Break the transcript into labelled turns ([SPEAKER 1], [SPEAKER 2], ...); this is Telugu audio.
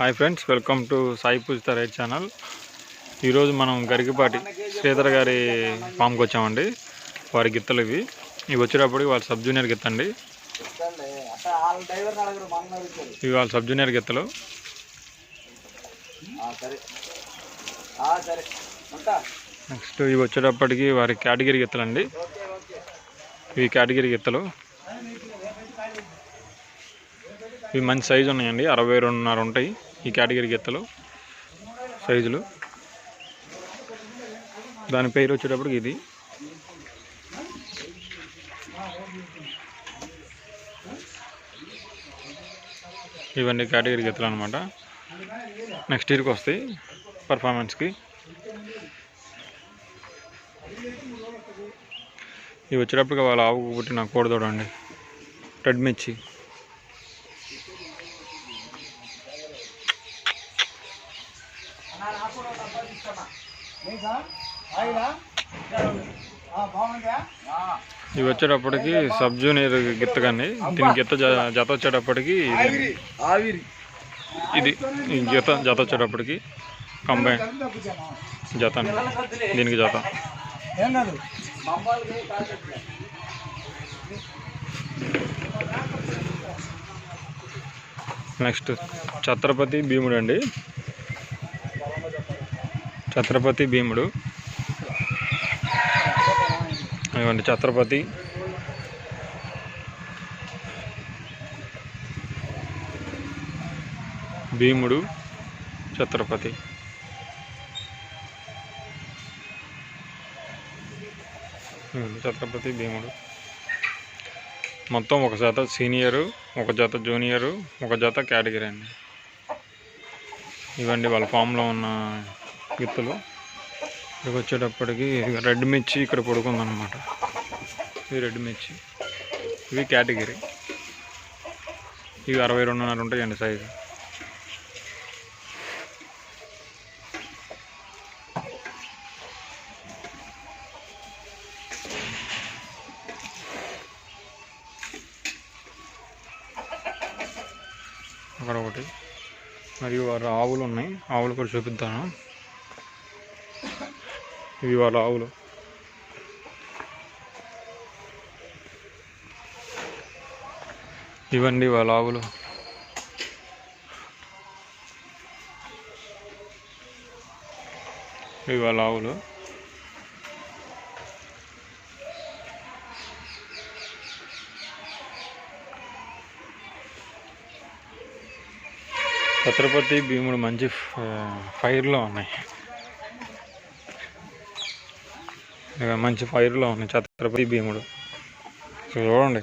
[SPEAKER 1] Hi friends welcome to Sai Poojitha right channel. ఈరోజు మనం గరికపాటి శ్రీధర్ గారి ఫామ్కి వచ్చామండి. వారి గిత్తలు ఇవి. ఇవి వచ్చేటప్పటికి వాళ్ళ సబ్ జూనియర్ గిత్త అండి ఇవి వాళ్ళ సబ్ జూనియర్ గిత్తలు. నెక్స్ట్ ఇవి వచ్చేటప్పటికి వారి కేటగిరీ గిత్తలు అండి ఇవి కేటగిరీ గిత్తలు. ఇవి మంచి సైజు ఉన్నాయండి. అరవై రెండున్నర ఉంటాయి. ఈ కేటగిరీ గిత్తలు సైజులు. దాని పేరు వచ్చేటప్పటికి ఇది. ఇవన్నీ కేటగిరీ గిత్తలు అనమాట నెక్స్ట్ ఇయర్కి వస్తాయి పర్ఫార్మెన్స్కి. ఇవి వచ్చేటప్పటికి వాళ్ళ ఆవుకు పుట్టిన కోడదోడండి రెడ్ మిర్చి. ఇవి వచ్చేటప్పటికి సబ్ జూనియర్ గిత్త కానీ దీని గిత్త జ- జత వచ్చేటప్పటికి ఇది.
[SPEAKER 2] ఆవిరి ఆవిరి.
[SPEAKER 1] ఇది ఈ జత జత వచ్చేటప్పటికి కంబైన్ జత అండి దీనికి జత. నెక్స్ట్ ఛత్రపతి భీముడు అండి. ఛత్రపతి భీముడు. ఇవ్వండి ఛత్రపతి. భీముడు ఛత్రపతి. ఛత్రపతి భీముడు. మొత్తం ఒక జత సీనియరు ఒక జత జూనియరు ఒక జత కేటగిరీ అండి. ఇవండి వాళ్ళ ఫామ్లో ఉన్న విత్తులు ఇక్కడికి వచ్చేటప్పటికి రెడ్ మిర్చి ఇక్కడ పడుకుందనమాట ఇది రెడ్ మిర్చి. ఇవి కేటగిరీ. ఇవి అరవై రెండున్నర ఉంటాయండి సైజు. అక్కడ ఒకటి. మరియు ఆవులు ఉన్నాయి. ఆవులు కూడా చూపిద్దాను. ఇవి వాళ్ళ ఆవులు. ఇవండి వాళ్ళ ఆవులు. ఇవి వాళ్ళ ఆవులు. ఛత్రపతి భీముడు మంచి ఫ- ఫైర్లో ఉన్నాయి. మంచి ఫైర్లో ఉన్నాయి ఛత్రపతి భీముడు. చూడండి.